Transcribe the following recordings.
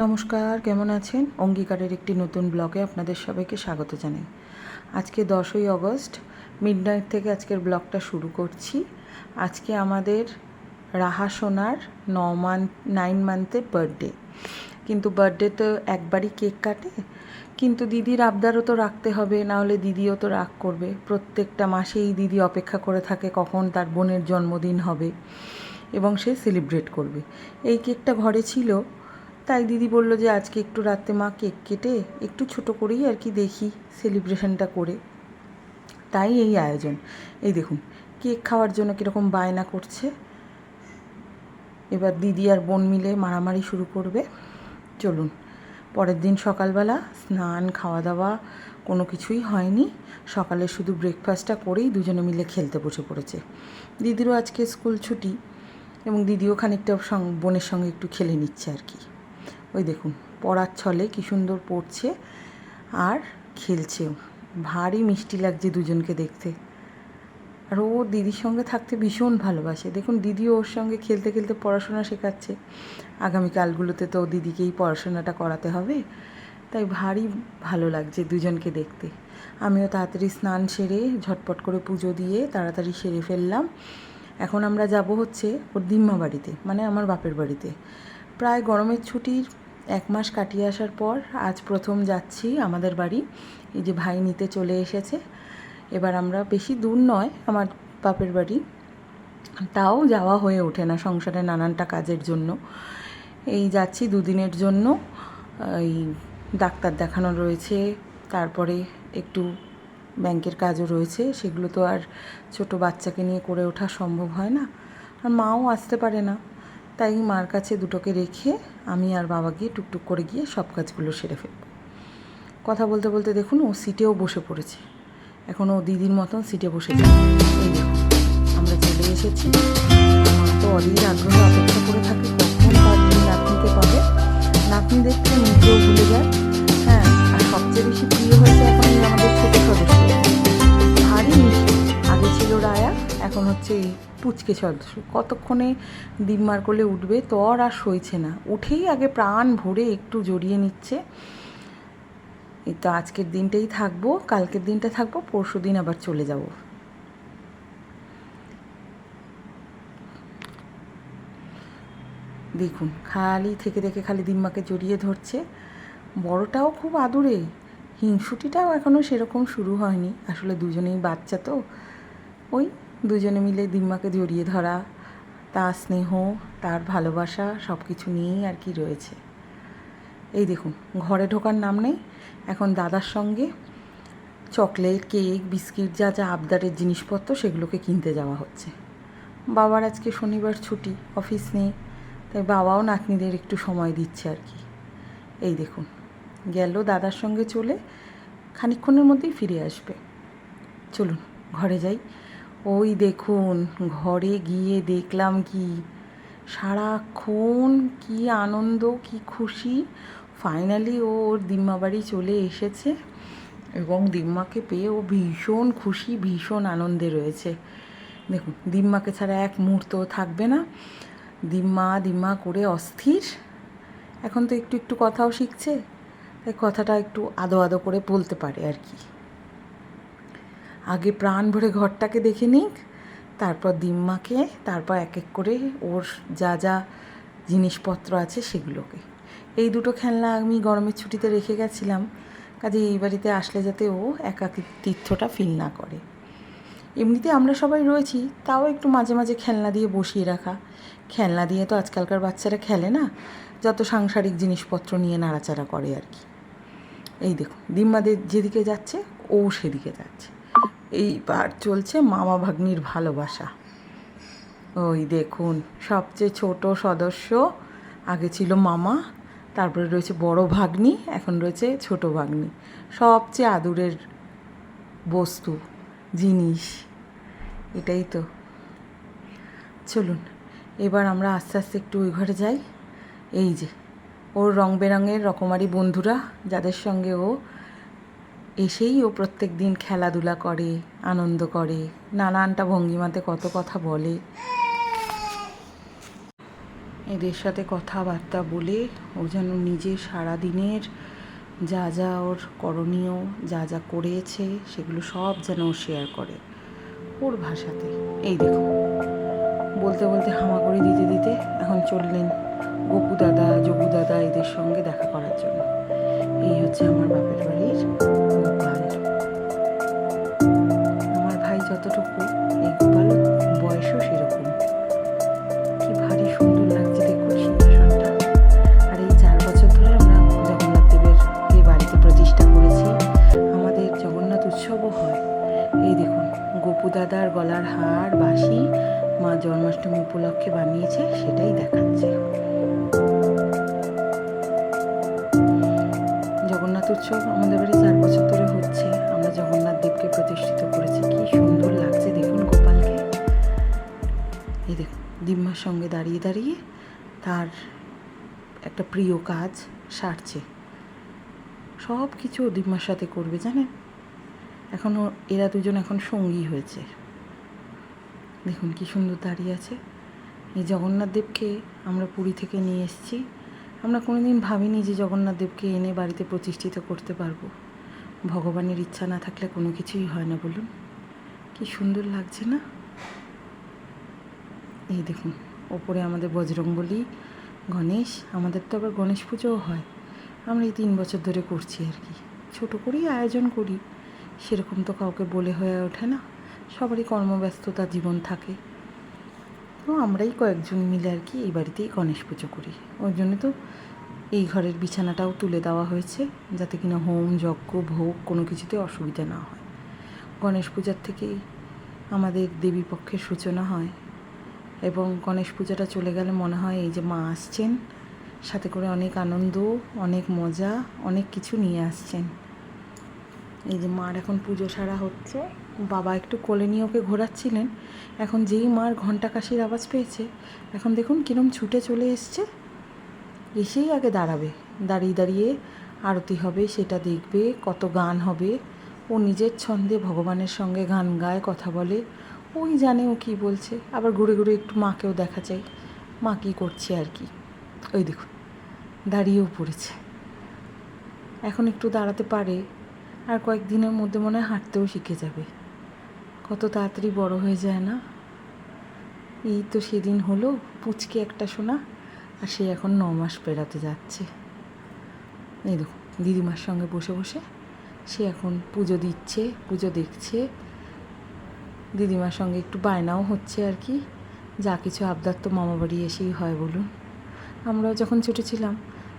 নমস্কার, কেমন আছেন? অঙ্গীকারের একটি নতুন ব্লগে আপনাদের সবাইকে স্বাগত জানাই। আজকে দশই আগস্ট মিডনাইট থেকে আজকের ব্লগটা শুরু করছি। আজকে আমাদের রাহা সোনার ন মান্থ নাইন মান্থের বার্থডে কিন্তু বার্থডে তো একবারই কেক কাটে। কিন্তু দিদির আবদারও তো রাখতে হবে, নাহলে দিদিও তো রাগ করবে। প্রত্যেকটা মাসেই দিদি অপেক্ষা করে থাকে কখন তার বোনের জন্মদিন হবে এবং সে সেলিব্রেট করবে। এই কেকটা ঘরে ছিল তাই দিদি বলল যে আজকে একটু রাতে মা কেক কেটে একটু ছোট করেই আর কি দেখি সেলিব্রেশনটা করে। তাই এই আয়োজন। এই দেখুন, কেক খাওয়ার জন্য কীরকম বায়না করছে। এবার দিদি আর বোন মিলে মারামারি শুরু করবে। চলুন, পরের দিন সকালবেলা স্নান খাওয়া দাওয়া কোনো কিছুই হয়নি। সকালে শুধু ব্রেকফাস্টটা করেই দুজনে মিলে খেলতে বসে পড়েছে। দিদিরও আজকে স্কুল ছুটি এবং দিদিও খানিকটা বোনের সঙ্গে একটু খেলে নিচ্ছে আর কি। ওই দেখুন, পড়ার ছলে কী সুন্দর পড়ছে আর খেলছেও। ভারী মিষ্টি লাগছে দুজনকে দেখতে। আর ও দিদির সঙ্গে থাকতে ভীষণ ভালোবাসে। দেখুন, দিদিও ওর সঙ্গে খেলতে খেলতে পড়াশোনা শেখাচ্ছে। আগামীকালগুলোতে তো দিদিকেই পড়াশোনাটা করাতে হবে। তাই ভারী ভালো লাগছে দুজনকে দেখতে। আমিও তাড়াতাড়ি স্নান সেরে ঝটপট করে পুজো দিয়ে তাড়াতাড়ি সেরে ফেললাম। এখন আমরা যাব হচ্ছে ওর দিম্মা বাড়িতে মানে আমার বাপের বাড়িতে। প্রায় গরমের ছুটির এক মাস কাটিয়ে আসার পর আজ প্রথম যাচ্ছি আমাদের বাড়ি। এই যে ভাই নিতে চলে এসেছে। এবার আমরা বেশি দূর নয়, আমার বাপের বাড়ি। তাও যাওয়া হয়ে ওঠে না সংসারে নানানটা কাজের জন্য। এই যাচ্ছি দুদিনের জন্য। এই ডাক্তার দেখানো রয়েছে, তারপরে একটু ব্যাংকের কাজও রয়েছে। সেগুলো তো আর ছোট বাচ্চাকে নিয়ে করে ওঠা সম্ভব হয় না। আর মাও আসতে পারে না। তাই মার কাছে দুটোকে রেখে আমি আর বাবা গিয়ে টুকটুক করে গিয়ে সব কাজগুলো সেরে ফেলব। কথা বলতে বলতে দেখুন, ও সিটেও বসে পড়েছে। এখন ও দিদির মতন সিটে বসে আমরা চলে এসেছি। মা তো অধীর আগ্রহ অপেক্ষা করে থাকে, কখন তার দুই নাতনিকে পাবে নাতনি দেখতে নিজেও ভুলে যায়। হ্যাঁ আর সবচেয়ে বেশি প্রিয় হয়েছে হচ্ছে পুচকে সদস্য কতক্ষণে ডিম্মার কোলে উঠবে তর আর সইছে না। উঠেই আগে প্রাণ ভরে একটু জড়িয়ে নিচ্ছে। এই তো আজকের দিনটাই থাকব, কালকের দিনটা থাকব, পরশু দিন আবার চলে যাব। দেখুন, খালি থেকে থেকে খালি দিম্মাকে জড়িয়ে ধরছে। বড়টাও খুব আদুরে। হিংসুটিটাও এখনও সেরকম শুরু হয়নি। আসলে দুজনেই বাচ্চা তো। ওই দুজনে মিলে দিম্মাকে জড়িয়ে ধরা, তার স্নেহ, তার ভালোবাসা সব কিছু নিয়েই আর কি রয়েছে। এই দেখুন, ঘরে ঢোকার নাম নেই, এখন দাদার সঙ্গে চকলেট, কেক, বিস্কিট, যা যা আবদারের জিনিসপত্র সেগুলোকে কিনতে যাওয়া হচ্ছে। বাবার আজকে শনিবার ছুটি, অফিস নেই, তাই বাবাও নাতনিদের একটু সময় দিচ্ছে আর কি। এই দেখুন, গেল দাদার সঙ্গে চলে খানিকক্ষণের মধ্যেই ফিরে আসবে। চলুন, ঘরে যাই। ওই দেখুন, ঘরে গিয়ে দেখলাম কি? সারাক্ষণ কি আনন্দ, কি খুশি। ফাইনালি ও ওর দিম্মা বাড়ি চলে এসেছে এবং দিম্মাকে পেয়ে ও ভীষণ খুশি, ভীষণ আনন্দে রয়েছে। দেখুন, দিম্মাকে ছাড়া এক মুহূর্ত থাকবে না। দিম্মা দিম্মা করে অস্থির। এখন তো একটু একটু কথাও শিখছে, তাই কথাটা একটু আদো আদো করে বলতে পারে আর কি। আগে প্রাণ ভরে ঘরটাকে দেখে নিক, তারপর দিম্মাকে, তারপর এক এক করে ওর যা যা জিনিসপত্র আছে সেগুলোকে। এই দুটো খেলনা আমি গরমের ছুটিতে রেখে গেছিলাম, কাজে এই বাড়িতে আসলে যাতে ও একাকিত্বটা ফিল না করে। এমনিতে আমরা সবাই রয়েছি, তাও একটু মাঝে মাঝে খেলনা দিয়ে বসিয়ে রাখা। খেলনা দিয়ে তো আজকালকার বাচ্চারা খেলে না, যত সাংসারিক জিনিসপত্র নিয়ে নাড়াচাড়া করে আর কি। এই দেখুন, দিম্মাদের যেদিকে যাচ্ছে, ও সেদিকে যাচ্ছে। এইবার চলছে মামা ভাগ্নির ভালোবাসা। ওই দেখুন, সবচেয়ে ছোট সদস্য, আগে ছিল মামা, তারপরে রয়েছে বড় ভাগ্নি, এখন রয়েছে ছোট ভাগ্নি। সবচেয়ে আদুরের বস্তু, জিনিস, এটাই তো। চলুন, এবার আমরা আস্তে আস্তে একটু ওই ঘরে যাই। এই যে, ওর রং বেরঙের রকমারি বন্ধুরা, যাদের সঙ্গে ও এসেই ও প্রত্যেক দিন খেলাধুলা করে, আনন্দ করে, নানানটা ভঙ্গিমাতে কত কথা বলে। এদের সাথে কথাবার্তা বলে ও যেন নিজের সারাদিনের যা যা ওর করণীয়, যা যা করেছে, সেগুলো সব যেন ও শেয়ার করে ওর ভাষাতে। এই দেখো, বলতে বলতে হামাগুড়ি দিতে দিতে এখন চললেন গপু দাদা যোগু দাদা এদের সঙ্গে দেখা করার জন্য। এই হচ্ছে আমার বাপের বাড়ির দিম্মার সঙ্গে দাঁড়িয়ে দাঁড়িয়ে তার একটা প্রিয় কাজ সারছে। সব কিছু দিম্মার সাথে করবে, জানেন? এখন এরা দুজন এখন সঙ্গী হয়েছে। দেখুন কি সুন্দর দাঁড়িয়ে আছে। এই জগন্নাথ দেবকে আমরা পুরী থেকে নিয়ে এসেছি। আমরা কোনোদিন ভাবিনি যে জগন্নাথ দেবকে এনে বাড়িতে প্রতিষ্ঠিত করতে পারব। ভগবানের ইচ্ছা না থাকলে কোনো কিছুই হয় না, বলুন। কি সুন্দর লাগছে না? এই দেখুন, ওপরে আমাদের বজরংবলী, গণেশ, আমাদের তো আবার গণেশ পুজোও হয়। আমরা এই তিন বছর ধরে করছি আর কি। ছোটো করেই আয়োজন করি। সেরকম তো কাউকে বলে হয়ে ওঠে না। সবারই কর্মব্যস্ততা জীবন থাকে। তো আমরাই কয়েকজন মিলে আর কি এই বাড়িতেই গণেশ পুজো করি। ওই জন্য তো এই ঘরের বিছানাটাও তুলে দেওয়া হয়েছে, যাতে কিনা হোম, যজ্ঞ, ভোগ কোনো কিছুতে অসুবিধা না হয়। গণেশ পূজার থেকেই আমাদের দেবী পক্ষের সূচনা হয়। এবং গণেশ পূজাটা চলে গেলে মনে হয় এই যে মা আসছেন। সাথে করে অনেক আনন্দ, অনেক মজা, অনেক কিছু নিয়ে আসছেন। এই যে মার এখন পুজো সারা হচ্ছে। বাবা একটু কোলে নিয়ে ওকে ঘোরাচ্ছিলেন। এখন যেই মার ঘণ্টা কাশির আওয়াজ পেয়েছে, এখন দেখুন কিরম ছুটে চলে এসছে। এসেই আগে দাঁড়াবে। দাঁড়িয়ে দাঁড়িয়ে আরতি হবে, সেটা দেখবে, কত গান হবে। ও নিজের ছন্দে ভগবানের সঙ্গে গান গায়, কথা বলে। ওই জানে ও কী বলছে। আবার ঘুরে ঘুরে একটু মাকেও দেখা যায় মা কী করছে আর কি। ওই দেখুন, দাঁড়িয়েও পড়েছে। এখন একটু দাঁড়াতে পারে, আর কয়েকদিনের মধ্যে মনে হয় হাঁটতেও শিখে যাবে। কত তাড়াতাড়ি বড় হয়ে যায় না? এই তো সেদিন হলো পুচকে একটা শোনা আর সে এখন ন মাস পেরাতে যাচ্ছে। এই দেখুন, দিদিমার সঙ্গে বসে বসে সে এখন পুজো দিচ্ছে, পুজো দেখছে। দিদিমার সঙ্গে একটু বায়নাও হচ্ছে আর কি। যা কিছু আবদার তো মামা বাড়ি এসেই হয় বলুন। আমরাও যখন ছোটো ছিলাম,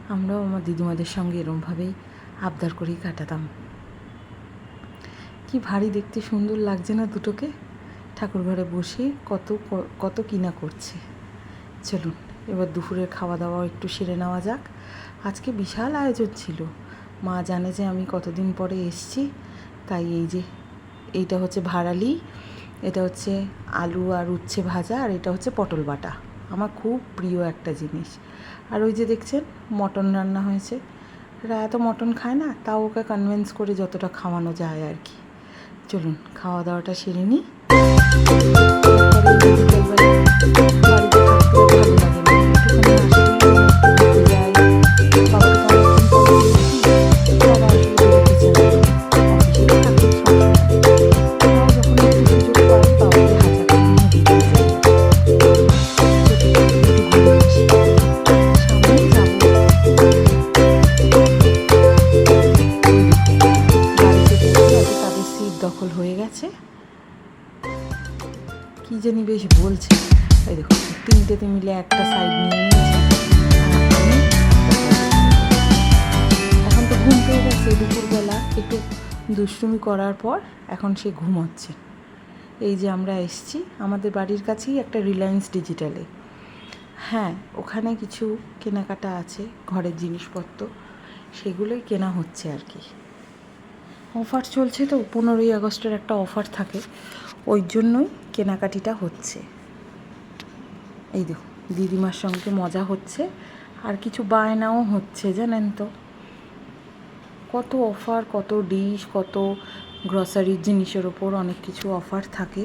আমরাও আমার দিদিমাদের সঙ্গে এরমভাবেই আবদার করেই কাটাতাম। কি ভারী দেখতে সুন্দর লাগছে না দুটোকে? ঠাকুর ঘরে বসে কত কত কিনা করছে। চলুন, এবার দুপুরের খাওয়া দাওয়াও একটু সেরে নেওয়া যাক। আজকে বিশাল আয়োজন ছিল। মা জানে যে আমি কতদিন পরে এসছি। তাই এই যে, এইটা হচ্ছে ভাড়ালি। এটা হচ্ছে আলু আর উচ্ছে ভাজা আর এটা হচ্ছে পটল বাটা। আমার খুব প্রিয় একটা জিনিস। আর ওই যে দেখছেন, মটন রান্না হয়েছে। রায়া তো মটন খায় না, তাও ওকে কনভিন্স করে যতটা খাওয়ানো যায় আর কি। চলুন, খাওয়া দাওয়াটা সেরে নিই। কি জানি বেশ বলছে। এই দেখো তিনটেতে মিলে একটা সাইড নিয়ে এখন তো ঘুম পেয়ে গেছে দুপুরবেলা, একটু দুষ্টুমি করার পর এখন সে ঘুমোচ্ছে। এই যে আমরা এসছি, আমাদের বাড়ির কাছেই একটা রিলায়েন্স ডিজিটালে হ্যাঁ ওখানে কিছু কেনাকাটা আছে, ঘরের জিনিসপত্র, সেগুলোই কেনা হচ্ছে আর কি। অফার চলছে তো, পনেরোই আগস্টের একটা অফার থাকে। ওই জন্যই কেনাকাটিটা হচ্ছে। এই দেখো, দিদিমার সঙ্গে মজা হচ্ছে, আর কিছু বায়নাও হচ্ছে, জানেন তো। কত অফার কত ডিশ কত গ্রসারির জিনিসের ওপর অনেক কিছু অফার থাকে।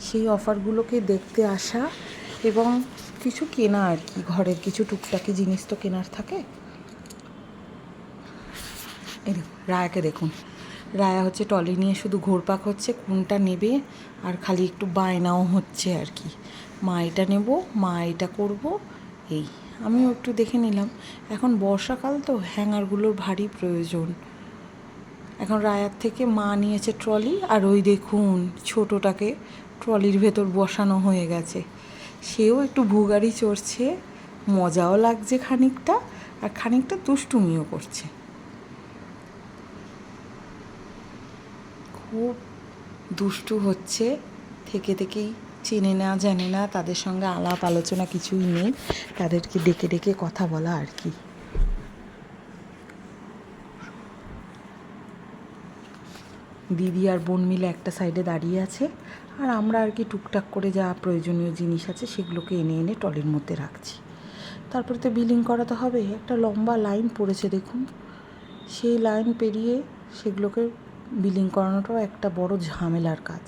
সেই অফারগুলোকে দেখতে আসা এবং কিছু কেনা আর কি, ঘরের কিছু টুকটাকি জিনিস তো কেনার থাকে। এই রায়াকে দেখুন। রায়া হচ্ছে টলি নিয়ে শুধু ঘোরপাক হচ্ছে, কোনটা নেবে আর খালি একটু বায়নাও হচ্ছে আর কি। মা এটা নেব, মা এটা করব, এই। আমিও একটু দেখে নিলাম। এখন বর্ষাকাল তো, হ্যাঙ্গারগুলোর ভারী প্রয়োজন। এখন রায়ার থেকে মা নিয়েছে ট্রলি, আর ওই দেখুন ছোটোটাকে ট্রলির ভেতর বসানো হয়ে গেছে। সেও একটু ভুগারি চড়ছে, মজাও লাগছে খানিকটা, আর খানিকটা দুষ্টুমিও করছে। খুব দুষ্টু হচ্ছে, থেকে থেকেই চেনে না, জানে না, তাদের সঙ্গে আলাপ আলোচনা কিছুই নেই, তাদেরকে ডেকে ডেকে কথা বলা আর কি। দিদি আর বোন মিলে একটা সাইডে দাঁড়িয়ে আছে, আর আমরা আর কি টুকটাক করে যা প্রয়োজনীয় জিনিস আছে সেগুলোকে এনে এনে টলের মধ্যে রাখছি। তারপরে তো বিলিং করাতে হবে, একটা লম্বা লাইন পড়েছে দেখুন, সেই লাইন পেরিয়ে সেগুলোকে বিলিং করানোটাও একটা বড় ঝামেলার কাজ।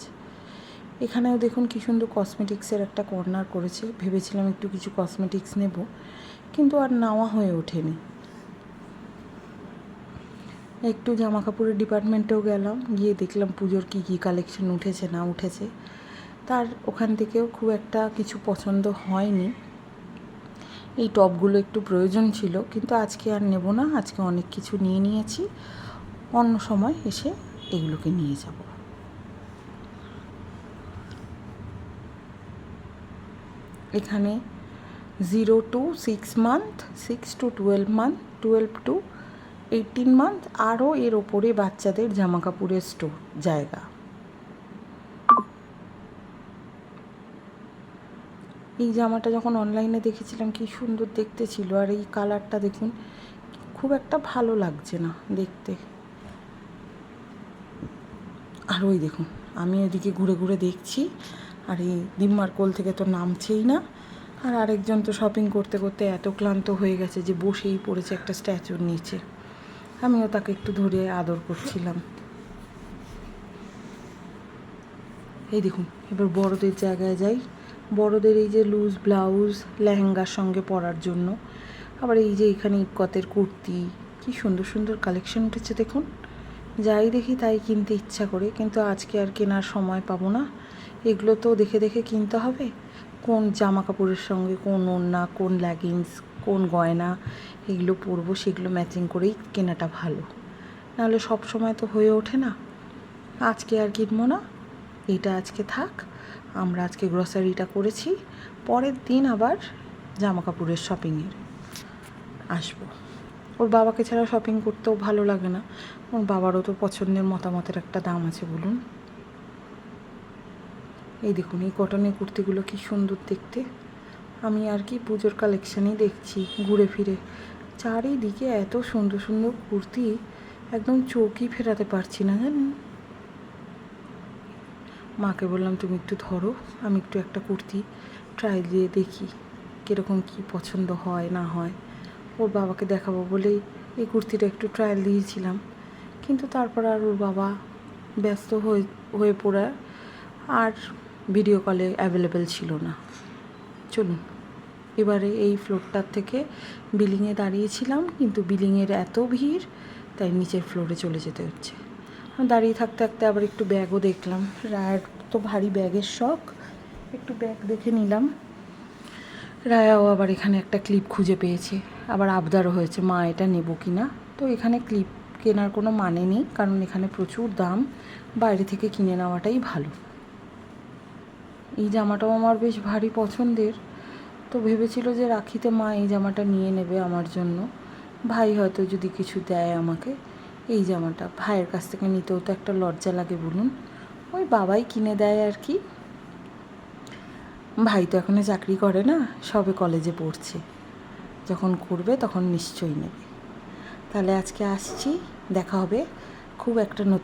এখানেও দেখুন কী সুন্দর কসমেটিক্সের একটা কর্নার করেছে। ভেবেছিলাম একটু কিছু কসমেটিক্স নেব, কিন্তু আর নেওয়া হয়ে ওঠেনি। একটু জামা কাপড়ের ডিপার্টমেন্টেও গেলাম, গিয়ে দেখলাম পুজোর কী কী কালেকশন উঠেছে, না উঠেছে। তার ওখান থেকেও খুব একটা কিছু পছন্দ হয়নি। এই টপগুলো একটু প্রয়োজন ছিল, কিন্তু আজকে আর নেব না, আজকে অনেক কিছু নিয়ে নিয়েছি। অন্য সময় এসে এগুলোকে নিয়ে যাব। এখানে zero to six month, six to twelve month, twelve to eighteen month, আরও এর ওপরে বাচ্চাদের জামা কাপড়ের স্টোর জায়গা। এই জামাটা যখন অনলাইনে দেখেছিলাম, কি সুন্দর দেখতে ছিল। আর এই কালারটা দেখুন, খুব একটা ভালো লাগছে না দেখতে। আর ওই দেখুন আমি এদিকে ঘুরে ঘুরে দেখছি, আর এই দিম্মার কোল থেকে তো নামছেই না। আর আরেকজন তো শপিং করতে করতে এত ক্লান্ত হয়ে গেছে যে বসেই পড়েছে একটা স্ট্যাচুর নিচে। আমিও তাকে একটু ধরে আদর করছিলাম। এই দেখুন, এবার বড়দের জায়গায় যাই। বড়দের এই যে লুজ ব্লাউজ লেহেঙ্গার সঙ্গে পরার জন্য। আবার এই যে এখানে ইকতের কুর্তি, কি সুন্দর সুন্দর কালেকশন উঠেছে দেখুন। যাই দেখি তাই কিনতে ইচ্ছা করে, কিন্তু আজকে আর কেনার সময় পাবো না। এগুলো তো দেখে দেখে কিনতে হবে। কোন জামা কাপড়ের সঙ্গে কোন ওড়না, কোন লেগিংস কোন গয়না, এগুলো পরবো, সেগুলো ম্যাচিং করেই কেনাটা ভালো। নাহলে সব সময় তো হয়ে ওঠে না। আজকে আর কিনবো না। এটা আজকে থাক। আমরা আজকে গ্রসারিটা করেছি। পরের দিন আবার জামা কাপড়ের শপিংয়ের আসব। ওর বাবাকে ছাড়া শপিং করতেও ভালো লাগে না। ওর বাবারও তো পছন্দের মতামতের একটা দাম আছে, বলুন। এই দেখুন, এই কটনের কুর্তিগুলো কি সুন্দর দেখতে। আমি আর কি পুজোর কালেকশানই দেখছি, ঘুরে ফিরে। চারিদিকে এত সুন্দর সুন্দর কুর্তি, একদম চোখই ফেরাতে পারছি না, জানেন? মাকে বললাম, তুমি একটু ধরো, আমি একটু একটা কুর্তি ট্রাই দিয়ে দেখি কীরকম কী পছন্দ হয়, না হয়। ওর বাবাকে দেখাবো বলেই এই কুর্তিটা একটু ট্রায়াল দিয়েছিলাম। কিন্তু তারপর আর ওর বাবা ব্যস্ত হয়ে হয়ে পড়ে আর ভিডিও কলে অ্যাভেলেবেল ছিল না। চলুন, এবারে এই ফ্লোরটার থেকে বিলিংয়ে দাঁড়িয়েছিলাম, কিন্তু বিলিংয়ের এত ভিড়, তাই নিচের ফ্লোরে চলে যেতে হচ্ছে। দাঁড়িয়ে থাকতে থাকতে আবার একটু ব্যাগও দেখলাম। রায়ার তো ভারী ব্যাগের শখ, একটু ব্যাগ দেখে নিলাম। রায়াও আবার এখানে একটা ক্লিপ খুঁজে পেয়েছে। আবার আবদারও হয়েছে, মা, এটা নেব কি না তো এখানে ক্লিপ কেনার কোনো মানে নেই, কারণ এখানে প্রচুর দাম। বাইরে থেকে কিনে নেওয়াটাই ভালো। এই জামাটাও আমার বেশ ভারী পছন্দের। তো ভেবেছিল যে রাখিতে মা এই জামাটা নিয়ে নেবে আমার জন্য। ভাই হয়তো যদি কিছু দেয় আমাকে, এই জামাটা। ভাইয়ের কাছ থেকে নিতেও তো একটা লজ্জা লাগে বলুন। ওই বাবাই কিনে দেয় আর কি। ভাই তো এখনও চাকরি করে না, সবে কলেজে পড়ছে। যখন করবে তখন নিশ্চয়ই নেবে। তাহলে আজকে আসছি। দেখা হবে খুব একটা নতুন